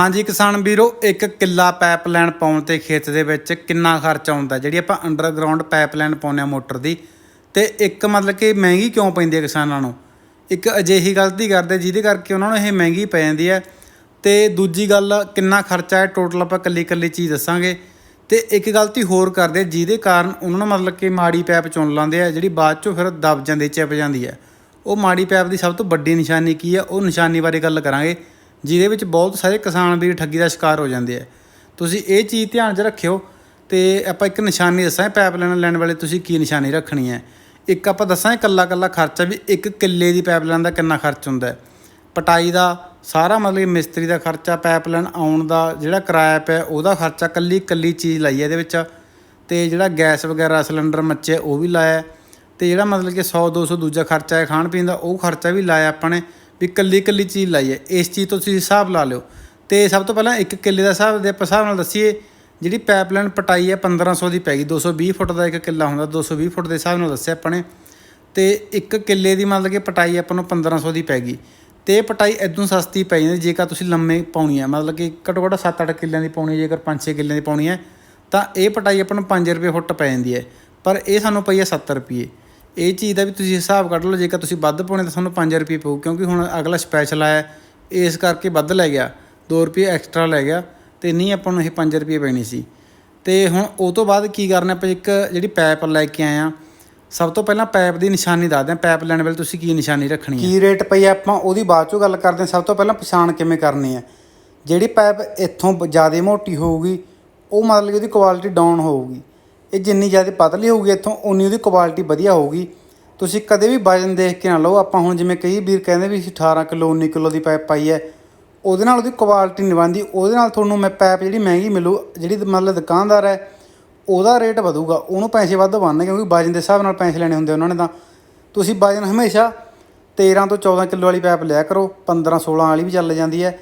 ਹਾਂਜੀ ਕਿਸਾਨ ਵੀਰੋ, ਇੱਕ ਕਿੱਲਾ ਪਾਈਪਲਾਈਨ ਪਾਉਣ ਤੇ ਖੇਤ ਦੇ ਵਿੱਚ ਕਿੰਨਾ ਖਰਚਾ ਆਉਂਦਾ? ਜਿਹੜੀ ਆਪਾਂ ਅੰਡਰਗਰਾਉਂਡ ਪਾਈਪਲਾਈਨ ਪਾਉਂਦੇ ਆ ਮੋਟਰ ਦੀ, ਤੇ ਇੱਕ ਮਤਲਬ ਕਿ ਮਹਿੰਗੀ ਕਿਉਂ ਪੈਂਦੀ ਹੈ ਕਿਸਾਨਾਂ ਨੂੰ? ਇੱਕ ਅਜਿਹੀ ਗਲਤੀ ਕਰਦੇ ਜਿਹਦੇ ਕਰਕੇ ਉਹਨਾਂ ਨੂੰ ਇਹ ਮਹਿੰਗੀ ਪੈ ਜਾਂਦੀ ਹੈ। ਤੇ ਦੂਜੀ ਗੱਲ, ਕਿੰਨਾ ਖਰਚਾ ਹੈ? ਟੋਟਲ ਆਪਾਂ ਕੱਲੀ ਕੱਲੀ ਚੀਜ਼ ਦੱਸਾਂਗੇ। ਤੇ ਇੱਕ ਗਲਤੀ ਹੋਰ ਕਰਦੇ, ਜਿਹਦੇ ਕਾਰਨ ਉਹਨਾਂ ਨੂੰ ਮਤਲਬ ਕਿ ਮਾੜੀ ਪੈਪ ਚੁਣ ਲੈਂਦੇ ਆ, ਜਿਹੜੀ ਬਾਅਦ ਚੋਂ ਫਿਰ ਦਬ ਜਾਂਦੀ, ਚਿਪ ਜਾਂਦੀ ਹੈ। ਉਹ ਮਾੜੀ ਪੈਪ ਦੀ ਸਭ ਤੋਂ ਵੱਡੀ ਨਿਸ਼ਾਨੀ ਕੀ ਹੈ? ਉਹ ਨਿਸ਼ਾਨੀ ਬਾਰੇ ਗੱਲ ਕਰਾਂਗੇ। ਜਿਹਦੇ ਵਿੱਚ ਬਹੁਤ ਸਾਰੇ ਕਿਸਾਨ ਵੀਰ ਠੱਗੀ ਦਾ ਸ਼ਿਕਾਰ ਹੋ ਜਾਂਦੇ ਆ। ਤੁਸੀਂ ਇਹ ਚੀਜ਼ ਧਿਆਨ 'ਚ ਰੱਖਿਓ ਤੇ ਆਪਾਂ ਇੱਕ ਨਿਸ਼ਾਨੀ ਦੱਸਾਂ ਪਾਈਪਲਾਈਨ ਲੈਣ ਵਾਲੇ ਤੁਸੀਂ ਕੀ ਨਿਸ਼ਾਨੀ ਰੱਖਣੀ ਹੈ? ਇੱਕ ਆਪਾਂ ਦੱਸਾਂ ਇਕੱਲਾ ਇਕੱਲਾ ਖਰਚਾ ਵੀ ਇੱਕ ਕਿੱਲੇ ਦੀ ਪਾਈਪਲਾਈਨ ਦਾ ਕਿੰਨਾ ਖਰਚ ਹੁੰਦਾ ਪਟਾਈ ਦਾ ਸਾਰਾ ਮਤਲਬ ਕਿ ਮਿਸਤਰੀ ਦਾ ਖਰਚਾ ਪਾਈਪਲਾਈਨ ਆਉਣ ਦਾ ਜਿਹੜਾ ਕਿਰਾਇਆ ਪਿਆ, ਉਹਦਾ ਖਰਚਾ ਕੱਲੀ ਕੱਲੀ ਚੀਜ਼ ਲਾਈ ਹੈ ਇਹਦੇ ਵਿੱਚ। ਤੇ ਜਿਹੜਾ ਗੈਸ ਵਗੈਰਾ, ਸਿਲੰਡਰ ਮੱਚੇ, ਉਹ ਵੀ ਲਾਇਆ। ਤੇ ਜਿਹੜਾ ਮਤਲਬ ਕਿ 100 200 ਦੂਜਾ ਖਰਚਾ ਹੈ ਖਾਣ ਪੀਣ ਦਾ, ਉਹ ਖਰਚਾ ਵੀ ਲਾਇਆ ਆਪਾਂ ਨੇ। ਵੀ ਕੱਲੀ ਕੱਲੀ ਚੀਜ਼ ਲਾਈ ਹੈ ਇਸ ਚੀਜ਼ ਤੋਂ ਤੁਸੀਂ ਹਿਸਾਬ ਲਾ ਲਿਓ। ਤੇ ਸਭ ਤੋਂ ਪਹਿਲਾਂ ਇੱਕ ਕਿੱਲੇ ਦਾ ਹਿਸਾਬ ਦੇ ਆਪਾਂ ਹਿਸਾਬ ਨਾਲ ਦੱਸੀਏ, ਜਿਹੜੀ ਪਾਈਪਲਾਈਨ ਪਟਾਈ ਹੈ 1500 ਦੀ ਪੈ ਗਈ 220 ਫੁੱਟ ਦਾ ਇੱਕ ਕਿੱਲਾ ਹੁੰਦਾ 220 ਫੁੱਟ ਦੇ ਹਿਸਾਬ ਨਾਲ ਦੱਸਿਆ ਆਪਾਂ ਨੇ। ਤੇ ਇੱਕ ਕਿੱਲੇ ਦੀ ਮਤਲਬ ਕਿ ਪਟਾਈ ਆਪਾਂ ਨੂੰ 1500 ਦੀ ਪੈ ਗਈ। ਤੇ ਇਹ ਪਟਾਈ ਇਦੋਂ ਸਸਤੀ ਪੈ ਜਾਂਦੀ, ਜੇਕਰ ਤੁਸੀਂ ਲੰਮੇ ਪਾਉਣੀ ਹੈ, ਮਤਲਬ ਕਿ ਘੱਟੋ ਘੱਟ 7-8 ਕਿੱਲਿਆਂ ਦੀ ਪਾਉਣੀ ਜੇਕਰ 5-6 ਕਿੱਲਿਆਂ ਦੀ ਪਾਉਣੀ ਹੈ, ਤਾਂ ਇਹ ਪਟਾਈ ਆਪਾਂ ਨੂੰ 5 ਰੁਪਏ ਫੁੱਟ ਪੈ ਜਾਂਦੀ ਹੈ। ਪਰ ਇਹ ਸਾਨੂੰ ਪਈ ਹੈ 70 ਰੁਪਏ। ਇਹ ਚੀਜ਼ ਦਾ ਵੀ ਤੁਸੀਂ ਹਿਸਾਬ ਕੱਢ ਲਓ, ਜੇਕਰ ਤੁਸੀਂ ਵੱਧ ਪਾਉਣੇ ਤਾਂ ਤੁਹਾਨੂੰ 5 ਰੁਪਏ ਪਊ, ਕਿਉਂਕਿ ਹੁਣ ਅਗਲਾ ਸਪੈਸ਼ਲ ਆਇਆ, ਇਸ ਕਰਕੇ ਵੱਧ ਲੈ ਗਿਆ 2 ਰੁਪਏ ਐਕਸਟਰਾ ਲੈ ਗਿਆ, ਤੇ ਨਹੀਂ ਆਪਾਂ ਨੂੰ ਇਹ 5 ਰੁਪਏ ਪੈਣੀ ਸੀ। ਤੇ ਹੁਣ ਉਹ ਤੋਂ ਬਾਅਦ ਕੀ ਕਰਨਾ ਆਪਾਂ, ਇੱਕ ਜਿਹੜੀ ਪਾਈਪ ਲੈ ਕੇ ਆਏ ਆ, ਸਭ ਤੋਂ ਪਹਿਲਾਂ ਪਾਈਪ ਦੀ ਨਿਸ਼ਾਨੀ ਦੱਸਦੇ ਆ ਪਾਈਪ ਲੈਣ ਵੇਲੇ ਤੁਸੀਂ ਕੀ ਨਿਸ਼ਾਨੀ ਰੱਖਣੀ ਹੈ ਕੀ ਰੇਟ ਪਈ ਆ ਆਪਾਂ, ਉਹਦੀ ਬਾਅਦ ਚੋਂ ਗੱਲ ਕਰਦੇ ਆ ਸਭ ਤੋਂ ਪਹਿਲਾਂ ਪਛਾਣ ਕਿਵੇਂ ਕਰਨੀ ਹੈ ਜਿਹੜੀ ਪਾਈਪ ਇੱਥੋਂ ਜ਼ਿਆਦਾ ਮੋਟੀ ਹੋਊਗੀ, ਉਹ ਮਤਲਬ ਕਿ ਉਹਦੀ ਕੁਆਲਿਟੀ ਡਾਊਨ ਹੋਊਗੀ। ਇਹ ਜਿੰਨੀ ਜ਼ਿਆਦਾ ਪਤਲੀ ਹੋਊਗੀ ਇੱਥੋਂ, ਉਨੀ ਉਹਦੀ ਕੁਆਲਿਟੀ ਵਧੀਆ ਹੋਊਗੀ। ਤੁਸੀਂ ਕਦੇ ਵੀ ਵਜਨ ਦੇਖ ਕੇ ਨਾ ਲਓ, ਆਪਾਂ ਹੁਣ ਜਿਵੇਂ ਕਈ ਵੀਰ ਕਹਿੰਦੇ ਵੀ ਅਸੀਂ 18 ਕਿਲੋ 19 ਕਿਲੋ ਦੀ ਪਾਈਪ ਪਾਈ ਹੈ। ਉਹਦੇ ਨਾਲ ਉਹਦੀ ਕੁਆਲਿਟੀ ਨਹੀਂ ਬਣਦੀ। ਉਹਦੇ ਨਾਲ ਤੁਹਾਨੂੰ ਮੈਂ ਪਾਈਪ ਜਿਹੜੀ ਮਹਿੰਗੀ ਮਿਲੂ, ਜਿਹੜੀ ਮਤਲਬ ਦੁਕਾਨਦਾਰ ਹੈ, ਉਹਦਾ ਰੇਟ ਵਧੂਗਾ। ਉਹਨੂੰ ਪੈਸੇ ਵੱਧ ਬਣਨਗੇ ਕਿਉਂਕਿ ਵਜਨ ਦੇ ਹਿਸਾਬ ਨਾਲ ਪੈਸੇ ਲੈਣੇ ਹੁੰਦੇ ਉਹਨਾਂ ਨੇ ਤਾਂ। ਤੁਸੀਂ ਵਜਨ ਹਮੇਸ਼ਾ 13 ਤੋਂ 14 ਕਿਲੋ ਵਾਲੀ ਪਾਈਪ ਲਿਆ ਕਰੋ 15 16 ਵਾਲੀ ਵੀ ਚੱਲ ਜਾਂਦੀ ਹੈ।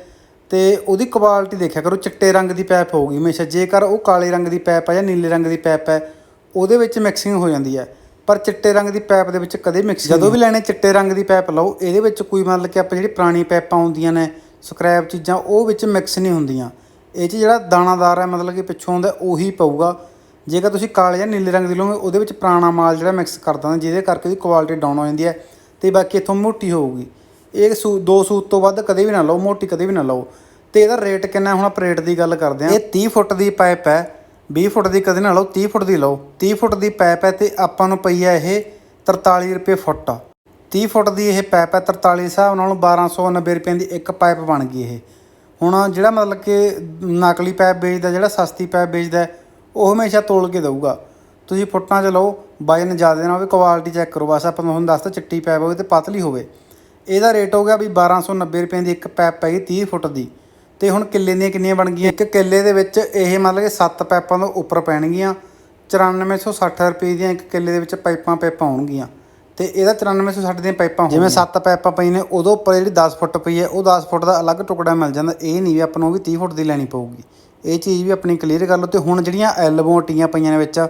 ਤੇ ਉਹਦੀ ਕੁਆਲਿਟੀ ਦੇਖਿਆ ਕਰੋ ਚਿੱਟੇ ਰੰਗ ਦੀ ਪਾਈਪ ਹੋਊਗੀ ਹਮੇਸ਼ਾ। ਜੇਕਰ ਉਹ ਕਾਲੇ ਰੰਗ ਦੀ ਪਾਈਪ ਹੈ ਜਾਂ ਨੀਲੇ ਰੰਗ ਦੀ ਪਾਈਪ ਹੈ ਉਹਦੇ ਵਿੱਚ ਮਿਕਸਿੰਗ ਹੋ ਜਾਂਦੀ ਹੈ ਪਰ ਚਿੱਟੇ ਰੰਗ ਦੀ ਪਾਈਪ ਦੇ ਵਿੱਚ ਕਦੇ ਮਿਕਸ ਜਦੋਂ ਵੀ ਲੈਣੇ ਚਿੱਟੇ ਰੰਗ ਦੀ ਪਾਈਪ ਲਓ ਇਹਦੇ ਵਿੱਚ ਕੋਈ ਮਤਲਬ ਕਿ ਆਪਾਂ ਜਿਹੜੀ ਪੁਰਾਣੀ ਪਾਈਪਾਂ ਆਉਂਦੀਆਂ ਨੇ ਸਕ੍ਰੈਪ ਚੀਜ਼ਾਂ ਉਹ ਵਿੱਚ ਮਿਕਸ ਨਹੀਂ ਹੁੰਦੀਆਂ। ਇਹ 'ਚ ਜਿਹੜਾ ਦਾਣਾਦਾਰ ਹੈ ਮਤਲਬ ਕਿ ਪਿੱਛੋਂ ਆਉਂਦਾ ਉਹੀ ਪਊਗਾ। ਜੇਕਰ ਤੁਸੀਂ ਕਾਲੇ ਜਾਂ ਨੀਲੇ ਰੰਗ ਦੀ ਲਓਗੇ ਉਹਦੇ ਵਿੱਚ ਪੁਰਾਣਾ ਮਾਲ ਜਿਹੜਾ ਮਿਕਸ ਕਰ ਦਿੰਦਾ ਜਿਹਦੇ ਕਰਕੇ ਉਹਦੀ ਕੁਆਲਿਟੀ ਡਾਊਨ ਹੋ ਜਾਂਦੀ ਹੈ। ਤੇ ਬਾਕੀ ਇੱਥੋਂ ਮੋਟੀ ਹੋਊਗੀ। ਇਹ ਸੂ ਦੋ ਸੂਤ ਤੋਂ ਵੱਧ ਕਦੇ ਵੀ ਨਾ ਲਓ, ਮੋਟੀ ਕਦੇ ਵੀ ਨਾ ਲਓ। ਤੇ ਇਹਦਾ ਰੇਟ ਕਿੰਨਾ ਹੁਣ ਆਪਾਂ ਰੇਟ ਦੀ ਗੱਲ ਕਰਦੇ ਹਾਂ। ਇਹ 30 ਫੁੱਟ ਦੀ ਪਾਈਪ ਹੈ 20 ਫੁੱਟ ਦੀ ਕਦੇ ਨਾ ਲਓ 30 ਫੁੱਟ ਦੀ ਲਓ। 30 ਫੁੱਟ ਦੀ ਪਾਈਪ ਹੈ ਤੇ ਆਪਾਂ ਨੂੰ ਪਈ ਹੈ ਇਹ 43 ਰੁਪਏ ਫੁੱਟ। 30 ਫੁੱਟ ਦੀ ਇਹ ਪਾਈਪ ਹੈ 43 ਹਿਸਾਬ ਨਾਲ 1290 ਰੁਪਏ ਦੀ ਇੱਕ ਪਾਈਪ ਬਣ ਗਈ ਇਹ। ਹੁਣ ਜਿਹੜਾ ਮਤਲਬ ਕਿ ਨਕਲੀ ਪਾਈਪ ਵੇਚਦਾ, ਜਿਹੜਾ ਸਸਤੀ ਪਾਈਪ ਵੇਚਦਾ, ਉਹ ਹਮੇਸ਼ਾ ਤੋਲ ਕੇ ਦਊਗਾ। ਤੁਸੀਂ ਫੁੱਟਾਂ 'ਚ ਲਓ ਵਜਨ ਜ਼ਿਆਦਾ ਨਾ ਹੋਵੇ ਕੁਆਲਿਟੀ ਚੈੱਕ ਕਰੋ। ਬਸ ਆਪਾਂ ਤੁਹਾਨੂੰ ਦੱਸਤਾ ਚਿੱਟੀ ਪਾਈਪ ਹੋਵੇ ਤੇ ਪਤਲੀ ਹੋਵੇ। ਇਹਦਾ ਰੇਟ ਹੋ ਗਿਆ ਵੀ 1290 ਰੁਪਏ ਦੀ ਇੱਕ ਪੈਪ ਪੈ ਗਈ 30 ਫੁੱਟ ਦੀ। ਤੇ ਹੁਣ ਕਿੱਲੇ ਦੀਆਂ ਕਿੰਨੀਆਂ ਬਣ ਗਈਆਂ? ਇੱਕ ਕਿੱਲੇ ਦੇ ਵਿੱਚ ਇਹ ਮਤਲਬ ਕਿ 7 ਪੈਪਾਂ ਤੋਂ ਉੱਪਰ ਪੈਣਗੀਆਂ। 9460 ਰੁਪਏ ਦੀਆਂ ਇੱਕ ਕਿੱਲੇ ਦੇ ਵਿੱਚ ਪਾਈਪਾਂ ਪੈਪਾਂ ਹੋਣਗੀਆਂ। ਤੇ ਇਹਦਾ 9460 ਦੀਆਂ ਪਾਈਪਾਂ ਜਿਵੇਂ 7 ਪਾਈਪਾਂ ਪਈ ਨੇ, ਉਦੋਂ ਉੱਪਰ ਜਿਹੜੀ 10 ਫੁੱਟ ਪਈ ਹੈ, ਉਹ 10 ਫੁੱਟ ਦਾ ਅਲੱਗ ਟੁਕੜਾ ਮਿਲ ਜਾਂਦਾ। ਇਹ ਨਹੀਂ ਵੀ ਆਪਾਂ ਨੂੰ ਵੀ 30 ਫੁੱਟ ਦੀ ਲੈਣੀ ਪਊਗੀ। ਇਹ ਚੀਜ਼ ਵੀ ਆਪਣੀ ਕਲੀਅਰ ਕਰ ਲਓ। ਤੇ ਹੁਣ ਜਿਹੜੀਆਂ ਐਲਬੋ ਟੀਆਂ ਪਈਆਂ ਨੇ ਵਿੱਚ,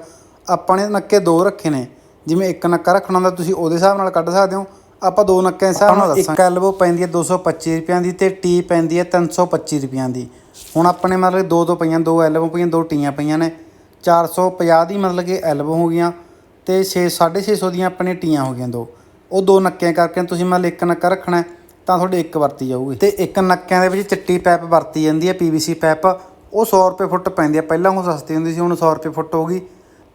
ਆਪਾਂ ਨੇ ਨੱਕੇ ਦੋ ਰੱਖੇ ਨੇ। ਜਿਵੇਂ ਇੱਕ ਨੱਕਾ ਰੱਖਣਾ ਹੁੰਦਾ, ਤੁਸੀਂ ਉਹਦੇ ਹਿਸਾਬ ਨਾਲ ਕੱਢ ਸਕਦੇ ਹੋ। ਆਪਾਂ ਦੋ ਨੱਕਿਆਂ ਹਿਸਾਬ ਨਾਲ ਦੱਸਾਂ ਇੱਕ ਐਲਬੋ ਪੈਂਦੀ ਹੈ 225 ਰੁਪਈਆਂ ਦੀ ਤੇ ਟੀ ਪੈਂਦੀ ਹੈ 325 ਰੁਪਈਆਂ ਦੀ। ਹੁਣ ਆਪਣੇ ਮਤਲਬ ਦੋ ਦੋ ਪਈਆਂ ਦੋ ਐਲਬੋ ਪਈਆਂ ਦੋ ਟੀਆਂ ਪਈਆਂ ਨੇ। 450 ਦੀ ਮਤਲਬ ਕਿ ਐਲਬੋ ਹੋ ਗਈਆਂ ਤੇ 6 650 ਦੀਆਂ ਆਪਣੇ ਟੀਆਂ ਹੋ ਗਈਆਂ ਦੋ। ਉਹ ਦੋ ਨੱਕਿਆਂ ਕਰਕੇ ਤੁਸੀਂ ਮੰਨ ਲਓ ਇੱਕ ਨੱਕਾ ਰੱਖਣਾ ਤਾਂ ਤੁਹਾਡੇ ਇੱਕ ਵਰਤੀ ਜਾਊਗੀ। ਤੇ ਇੱਕ ਨੱਕਿਆਂ ਦੇ ਵਿੱਚ ਚਿੱਟੀ ਪਾਈਪ ਵਰਤੀ ਜਾਂਦੀ ਹੈ ਪੀਵੀਸੀ ਪਾਈਪ ਉਹ 100 ਰੁਪਏ ਫੁੱਟ ਪੈਂਦੀ ਹੈ। ਪਹਿਲਾਂ ਉਹ ਸਸਤੀ ਹੁੰਦੀ ਸੀ ਹੁਣ 100 ਰੁਪਏ ਫੁੱਟ ਹੋ ਗਈ।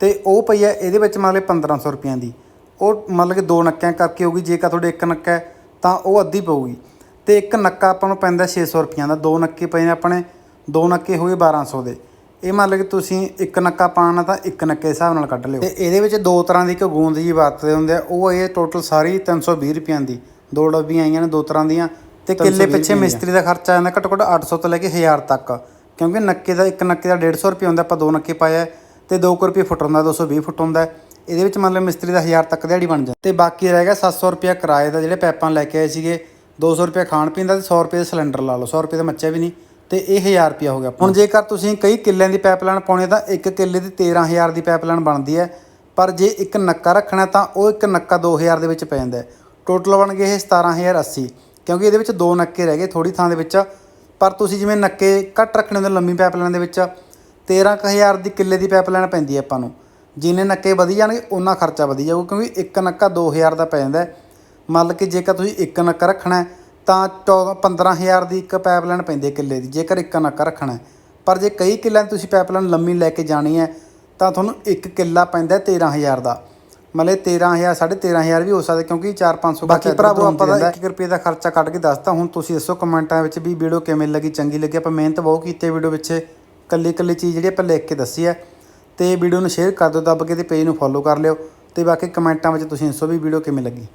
ਤੇ ਉਹ ਪਈ ਹੈ ਇਹਦੇ ਵਿੱਚ ਮੰਨ ਲਓ 1500 ਰੁਪਈਆਂ ਦੀ। ਉਹ ਮਤਲਬ ਕਿ ਦੋ ਨੱਕਿਆਂ ਕਰਕੇ ਹੋਊਗੀ ਜੇਕਰ ਤੁਹਾਡੇ ਇੱਕ ਨੱਕਾ ਹੈ ਤਾਂ ਉਹ ਅੱਧੀ ਪਊਗੀ। ਤੇ ਇੱਕ ਨੱਕਾ ਆਪਾਂ ਨੂੰ ਪੈਂਦਾ 600 ਰੁਪਈਆਂ ਦਾ ਦੋ ਨੱਕੇ ਪਏ ਨੇ ਆਪਣੇ ਦੋ ਨੱਕੇ ਹੋਏ 1200 ਦੇ। ਇਹ ਮੰਨ ਲਓ ਕਿ ਤੁਸੀਂ ਇੱਕ ਨੱਕਾ ਪਾਣਾ ਤਾਂ ਇੱਕ ਨੱਕੇ ਹਿਸਾਬ ਨਾਲ ਕੱਢ ਲਿਓ। ਤੇ ਇਹਦੇ ਵਿੱਚ ਦੋ ਤਰ੍ਹਾਂ ਦੀ ਇੱਕ ਗੂੰਦ ਜੀ ਵਰਤਦੇ ਹੁੰਦੇ ਆ ਉਹ ਇਹ ਟੋਟਲ ਸਾਰੀ 320 ਰੁਪਈਆਂ ਦੀ। ਦੋ ਡੱਬੀਆਂ ਆਈਆਂ ਨੇ ਦੋ ਤਰ੍ਹਾਂ ਦੀਆਂ ਤੇ ਕਿੱਲੇ ਪਿੱਛੇ ਮਿਸਤਰੀ ਦਾ ਖਰਚਾ ਆ ਜਾਂਦਾ ਘੱਟੋ ਘੱਟ 800 ਤੋਂ ਲੈ ਕੇ 1000 ਤੱਕ। ਕਿਉਂਕਿ ਨੱਕੇ ਦਾ ਇੱਕ ਨੱਕੇ ਦਾ 150 ਰੁਪਏ ਹੁੰਦਾ ਆਪਾਂ ਦੋ ਨੱਕੇ ਪਾਇਆ ਤੇ 2 ਰੁਪਏ ਫੁੱਟ ਹੁੰਦਾ 220 ਫੁੱਟ ਹੁੰਦਾ। ਇਹਦੇ ਵਿੱਚ ਮੰਨ ਲਓ ਮਿਸਤਰੀ ਦਾ 1000 ਤੱਕ ਦਿਹਾੜੀ ਬਣ ਜਾਂਦੀ ਤੇ ਬਾਕੀ ਰਹਿ ਗਿਆ 700 ਰੁਪਏ ਕਿਰਾਏ ਦਾ ਜਿਹੜੇ ਪੈਪਾਂ ਲੈ ਕੇ ਆਏ ਸੀਗੇ। 200 ਰੁਪਏ ਖਾਣ ਪੀਣ ਦਾ ਤੇ 100 ਰੁਪਏ ਦਾ ਸਿਲੰਡਰ ਲਾ ਲਓ 100 ਰੁਪਏ ਦਾ ਮੱਚਿਆ ਵੀ ਨਹੀਂ। ਤੇ ਇਹ 1000 ਰੁਪਿਆ ਹੋ ਗਿਆ। ਹੁਣ ਜੇਕਰ ਤੁਸੀਂ ਕਈ ਕਿੱਲਿਆਂ ਦੀ ਪਾਈਪਲਾਈਨ ਪਾਉਣੀ ਹੈ ਤਾਂ ਇੱਕ ਕਿੱਲੇ ਦੀ 13000 ਦੀ ਪਾਈਪਲਾਈਨ ਬਣਦੀ ਹੈ। ਪਰ ਜੇ ਇੱਕ ਨੱਕਾ ਰੱਖਣਾ ਤਾਂ ਉਹ ਇੱਕ ਨੱਕਾ 2000 ਦੇ ਵਿੱਚ ਪੈ ਜਾਂਦਾ ਟੋਟਲ ਬਣ ਗਏ ਇਹ 17080 ਕਿਉਂਕਿ ਇਹਦੇ ਵਿੱਚ ਦੋ ਨੱਕੇ ਰਹਿ ਗਏ ਥੋੜੀ ਥਾਂ ਦੇ ਵਿੱਚ। ਪਰ ਤੁਸੀਂ ਜਿਵੇਂ ਨੱਕੇ ਘੱਟ ਰੱਖਣੇ ਹੁੰਦੇ ਲੰਮੀ ਪਾਈਪਲਾਈਨ ਦੇ ਵਿੱਚ 13000 ਦੀ ਕਿੱਲੇ ਦੀ ਪਾਈਪਲਾਈਨ ਪੈਂਦੀ ਹੈ ਆਪਾਂ ਨੂੰ। ਜਿੰਨੇ ਨੱਕੇ ਵਧੀ ਜਾਣਗੇ ਉਹਨਾਂ ਖਰਚਾ ਵਧੀ ਜਾਊਗਾ ਕਿਉਂਕਿ ਇੱਕ ਨੱਕਾ 2000 ਦਾ ਪੈ ਜਾਂਦਾ। ਮੰਨ ਕਿ ਜੇਕਰ ਤੁਸੀਂ ਇੱਕ ਨੱਕਾ ਰੱਖਣਾ ਤਾਂ 14 15000 ਦੀ ਇੱਕ ਪਾਈਪਲਾਈਨ ਪੈਂਦੀ ਕਿੱਲੇ ਦੀ ਜੇਕਰ ਇੱਕ ਨੱਕਾ ਰੱਖਣਾ ਪਰ ਜੇ ਕਈ ਕਿੱਲਿਆਂ ਤੁਸੀਂ ਪਾਈਪਲਾਈਨ ਲੰਮੀ ਲੈ ਕੇ ਜਾਣੀ ਹੈ ਤਾਂ ਤੁਹਾਨੂੰ ਇੱਕ ਕਿੱਲਾ ਪੈਂਦਾ ਹੈ 13000 ਦਾ। ਮਤਲਬ 13000 13500 ਵੀ ਹੋ ਸਕਦਾ ਕਿਉਂਕਿ 4-500 ਬਾਕੀ ਭਰਾਵੋ ਆਪਾਂ ਦਾ 1 ਰੁਪਏ ਦਾ ਖਰਚਾ ਕੱਢ ਕੇ ਦੱਸਤਾ ਹੁਣ ਤੁਸੀਂ ਦੱਸੋ ਕਮੈਂਟਾਂ ਵਿੱਚ ਵੀ ਵੀਡੀਓ ਕਿਵੇਂ ਲੱਗੀ ਚੰਗੀ ਲੱਗੀ। ਆਪਾਂ ਮਿਹਨਤ ਬਹੁਤ ਕੀਤੀ ਵੀਡੀਓ ਵਿੱਚ ਕੱਲੀ ਕੱਲੀ ਚੀਜ਼ ਜਿਹੜੀ ਆਪਾਂ ਲਿਖ ਕੇ ਦੱਸੀ ਹੈ। ਤੇ ਵੀਡੀਓ ਨੂੰ ਸ਼ੇਅਰ ਕਰ ਦਿਓ ਦੱਬ ਕੇ ਤੇ ਪੇਜ ਨੂੰ ਫੋਲੋ ਕਰ ਲਿਓ ਤੇ ਬਾਕੀ ਕਮੈਂਟਾਂ ਵਿੱਚ ਤੁਸੀਂ ਦੱਸੋ ਵੀ ਵੀਡੀਓ ਕਿਵੇਂ ਲੱਗੀ।